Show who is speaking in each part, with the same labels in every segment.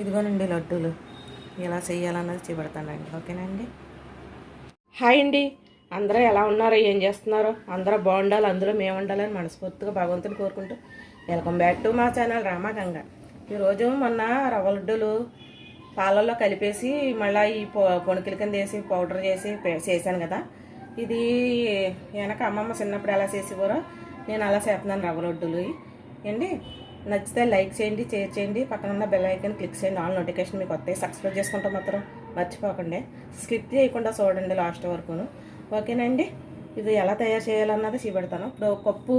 Speaker 1: ఇదిగోనండి లడ్డూలు. ఎలా చేయాలన్నది చూపెడతానండి. ఓకేనండి? హాయ్ అండి. అందరూ ఎలా ఉన్నారో? ఏం చేస్తున్నారో? అందరూ బాగుండాలి. అందులో మేము ఉండాలని మనస్ఫూర్తిగా భగవంతుని కోరుకుంటూ వెల్కమ్ బ్యాక్ టు మా ఛానల్ రామాగంగ ఈరోజు మొన్న రవ్వ లడ్డూలు పాలల్లో కలిపేసి మళ్ళీ ఈ పొ కింద వేసి పౌడర్ చేసి చేశాను కదా. ఇది వెనక అమ్మమ్మ చిన్నప్పుడు ఎలా చేసేవారో నేను అలా చేస్తున్నాను రవ్వ లడ్డూలు. అండి నచ్చితే లైక్ చేయండి షేర్ చేయండి. పక్కన ఉన్న బెల్ ఐకన్ క్లిక్ చేయండి. ఆల్ నోటిఫికేషన్ మీకు వస్తాయి. సబ్స్క్రైబ్ చేసుకుంటే మాత్రం మర్చిపోకండి. స్కిప్ చేయకుండా చూడండి లాస్ట్ వరకును. ఓకేనండి ఇది ఎలా తయారు చేయాలన్నది చూపెడతాను. ఇప్పుడు కప్పు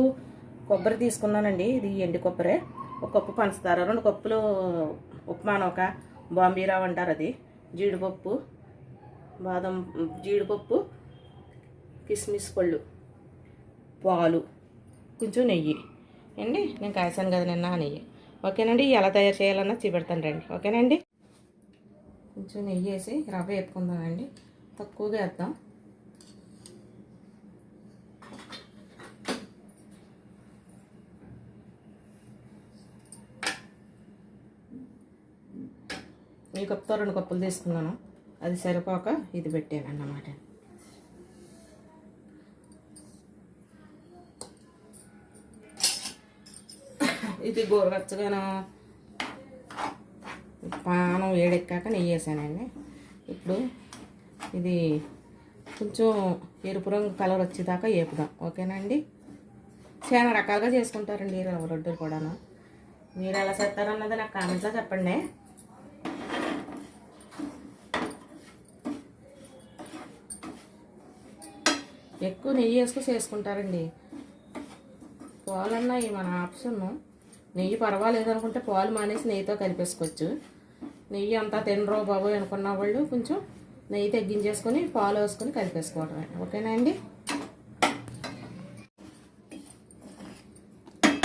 Speaker 1: కొబ్బరి తీసుకున్నానండి. ఇది ఎండు కొబ్బరి. ఒక కప్పు పంచదార రెండు కప్పులు ఉప్మానొక బాంబీరావు అంటారు అది. జీడిపప్పు బాదం జీడిపప్పు కిస్మిస్ పళ్ళు పాలు కొంచెం నెయ్యి. అండి నేను కాసాను కదా నిన్న ఆ నెయ్యి ఓకేనండి ఎలా తయారు చేయాలన్నా చూపెడతాను రండి. ఓకేనండి? కొంచెం నెయ్యి వేసి రవ్వ వేపుకుందామండి. తక్కువగా వేద్దాం. ఈ కప్పుతో రెండు కప్పులు తీసుకున్నాను. అది సరిపోక ఇది పెట్టాను అన్నమాట. ఇది గోరువెచ్చగాను పానం వేడెక్కాక నెయ్యి వేసానండి. ఇప్పుడు ఇది కొంచెం ఎరుపు రంగు కలర్ వచ్చేదాకా వేపుదాం. ఓకేనండి? చాలా రకాలుగా చేసుకుంటారండి రవ్వ లడ్డూలు కూడాను. మీరు ఎలా చేస్తారన్నది నాకు కామెంట్లో చెప్పండి. ఎక్కువ నెయ్యి వేసుకుని చేసుకుంటారండి. పోలన్నా అన్నవి మన ఆప్షన్? నెయ్యి పర్వాలేదు అనుకుంటే పాలు మానేసి నెయ్యితో కలిపేసుకోవచ్చు. నెయ్యి అంతా తినరో బాబు అనుకున్న వాళ్ళు కొంచెం నెయ్యి తగ్గించేసుకొని పాలు వేసుకొని కలిపేసుకోవడమే. ఓకేనా అండి?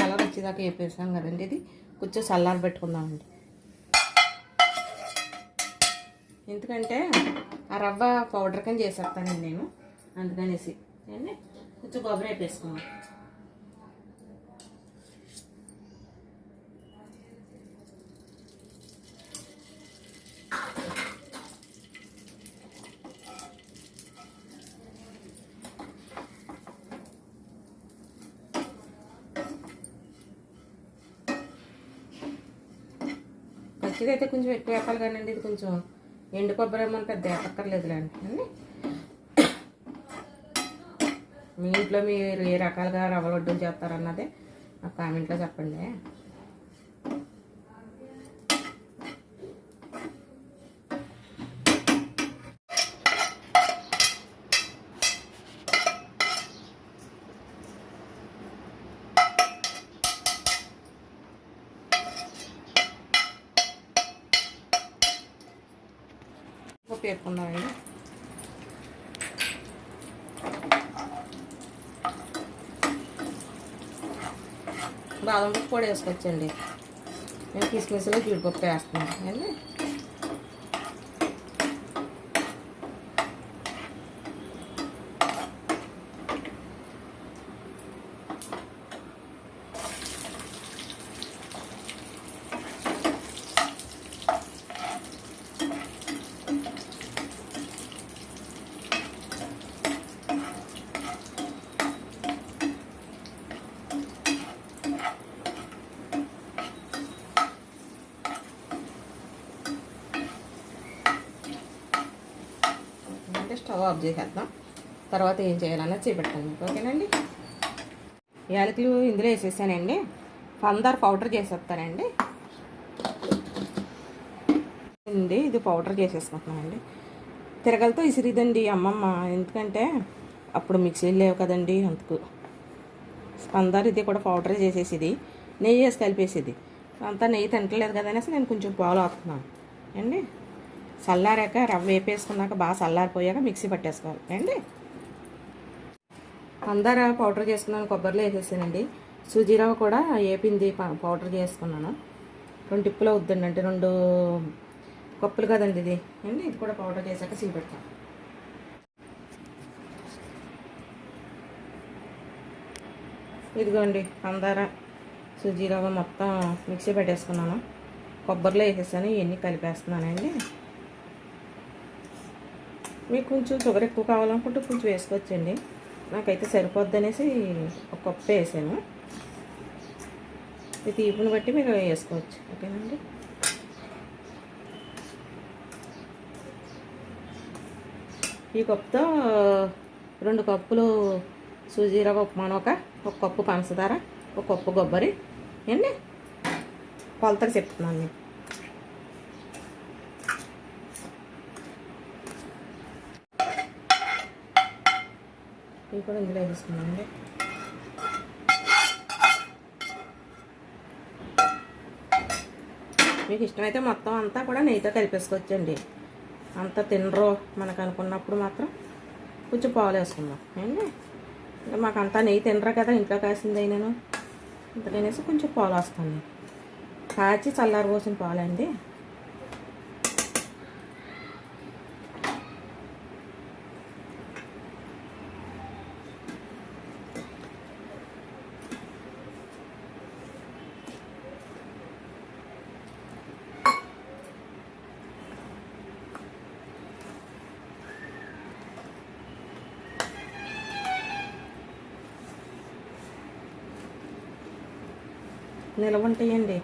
Speaker 1: కలర్ వచ్చేదాకా వేపేసాం కదండి ఇది. కొంచెం చల్లారి పెట్టుకుందామండి. ఎందుకంటే ఆ రవ్వ పౌడర్ కింద చేసేస్తానండి నేను. అందుకనేసి. కొంచెం కొబ్బరి వేపేసుకున్నాం పచ్చిది అయితే కొంచెం ఎక్కువ వేపాలి కానీ ఇది కొంచెం ఎండు కొబ్బరి ఏమో పెద్ద వేపక్కర్లేదులేండి మీ ఇంట్లో మీరు ఏ రకాలుగా రవ్వ లడ్డూలు చేస్తారన్నదే నాకు కామెంట్లో చెప్పండి. పేర్కొన్నారండి బాదం పప్పు కూడా వేసుకోవచ్చండి నేను కిస్మిస్లో జీడిపప్పు వేస్తున్నాను. అండి అంటే స్టవ్ ఆఫ్ చేసేద్దాం. తర్వాత ఏం చేయాలన్నది చేపెడతాను మీకు ఓకేనండి? యాలకులు ఇందులో వేసేసానండి. పందర్ పౌడర్ చేసేస్తానండి. ఉంది ఇది పౌడర్ చేసేసుకుంటున్నానండి. తిరగలతో ఇసిరిదండి అమ్మమ్మ. ఎందుకంటే అప్పుడు మిక్సీలు లేవు కదండి అందుకు. పందారు ఇది కూడా పౌడర్ చేసేసిది. నెయ్యి వేసి కలిపేసేది. అంతా నెయ్యి తింటలేదు కదా అనేసి నేను కొంచెం పాలు ఆపుతున్నాను. అండి? చల్లారాక రవ్వ వేపేసుకున్నాక బాగా చల్లారిపోయాక మిక్సీ పట్టేసుకోవాలి. అండి అందర పౌడర్ చేసుకున్నాను కొబ్బరిలో వేసేసానండి. సూజీ రవ్వ కూడా వేపింది పౌడర్ చేసుకున్నాను. రెండు టిప్పులు అవుద్దండి అంటే రెండు కప్పులు కదండి ఇది. అండి ఇది కూడా పౌడర్ చేశాక సీ పెడతాను. ఇదిగోండి అందార సూజీ రవ్వ మొత్తం మిక్సీ పెట్టేసుకున్నాను. కొబ్బరిలో వేసేసాను ఇవన్నీ కలిపేస్తున్నానండి మీకు కొంచెం షుగర్ ఎక్కువ కావాలనుకుంటే కొంచెం వేసుకోవచ్చండి. నాకైతే సరిపోద్ది అనేసి ఒక కప్పు వేసాను. ఈ తీపుని బట్టి మీరు వేసుకోవచ్చు. ఓకేనండి? ఈ కప్పుతో రెండు కప్పులు సూజీ రవ్వ ఉప్మాను ఒక ఒక కప్పు పంచదార ఒక కప్పు కొబ్బరి. ఏండి? కొలతకు చెప్తున్నాను మీకు. ఇవి కూడా ఇందులో వేసుకున్నామండి మీకు ఇష్టమైతే మొత్తం అంతా కూడా నెయ్యితో కలిపేసుకోవచ్చండి. అంత తినరు మనకు అనుకున్నప్పుడు మాత్రం. కొంచెం పాలు వేసుకుందాం. ఏంటి? ఇంకా మాకు అంతా నెయ్యి తినరు కదా ఇంట్లో కాసింది నేను ఇంతకనేసి కొంచెం పాలు వస్తాను. కాచి చల్లారి పోసిన పాలండి. నిలవ ఉంటాయండి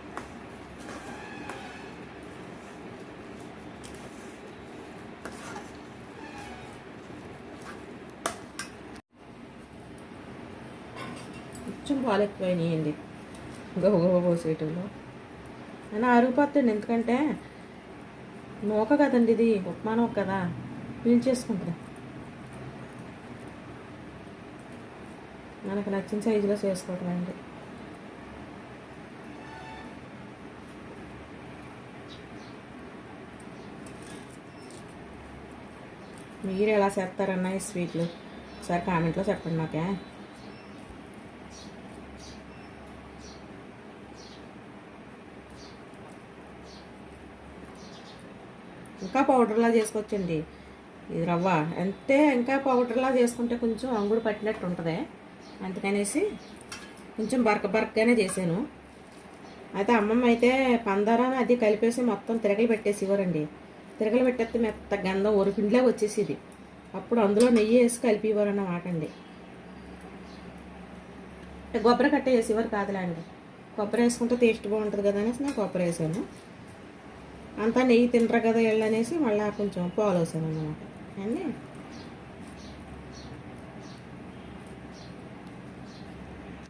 Speaker 1: కొంచెం పాలు ఎక్కువైనాయండి. గబగబ పోసేయటంలో. అయినా అరిగిపోతుంది ఎందుకంటే నూక కదండి ఇది. ఉప్మా నూక కదా పీల్చేసుకుంటుంది మనకు నచ్చిన సైజులో చేసుకోవటం అండి. మీరు ఎలా చేస్తారన్న ఈ స్వీట్లు? ఒకసారి కామెంట్లో చెప్పండి నాకే ఇంకా పౌడర్లా చేసుకోవచ్చండి ఇది రవ్వ. అంతే ఇంకా పౌడర్లా చేసుకుంటే కొంచెం అంగుడు పట్టినట్టు ఉంటుంది. అందుకనేసి కొంచెం బరక బరకగానే చేశాను. అయితే అమ్మమ్మ అయితే పందారా అది కలిపేసి మొత్తం తిరగలు పెట్టేసి ఇవ్వరండి. తిరగలు పెట్టేస్తే మెత్త గంధం ఒరిపిండిలాగా వచ్చేసేది. అప్పుడు అందులో నెయ్యి వేసి కలిపి ఇవ్వరన్నమాట అండి. అంటే కొబ్బరి కట్ట వేసేవారు కాదులేండి కొబ్బరి వేసుకుంటే టేస్ట్ బాగుంటుంది కదా అనేసి నేను కొబ్బరి వేసాను. అంతా నెయ్యి తినరు కదా వెళ్ళనేసి అనేసి మళ్ళీ కొంచెం పాలు వేసాను అన్నమాట. అండి?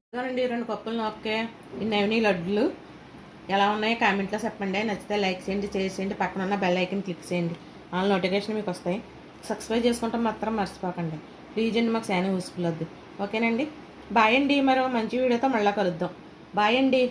Speaker 1: ఇదిగోనండి రెండు కప్పులు నొక్కే ఇన్ని లడ్డులు. ఎలా ఉన్నాయో కామెంట్లో చెప్పండి. నచ్చితే లైక్ చేయండి చేసేయండి పక్కన ఉన్న బెల్ ఐకన్ క్లిక్ చేయండి. ఆల్ నోటిఫికేషన్ మీకు వస్తాయి. సబ్స్క్రైబ్ చేసుకుంటాం మాత్రం మర్చిపోకండి. ప్లీజ్ అండి మాకు చాలా యూస్ఫుల్ వద్దు ఓకేనండి బాయ్ అండి మరో మంచి వీడియోతో మళ్ళీ కలుద్దాం. బాయ్ అండి.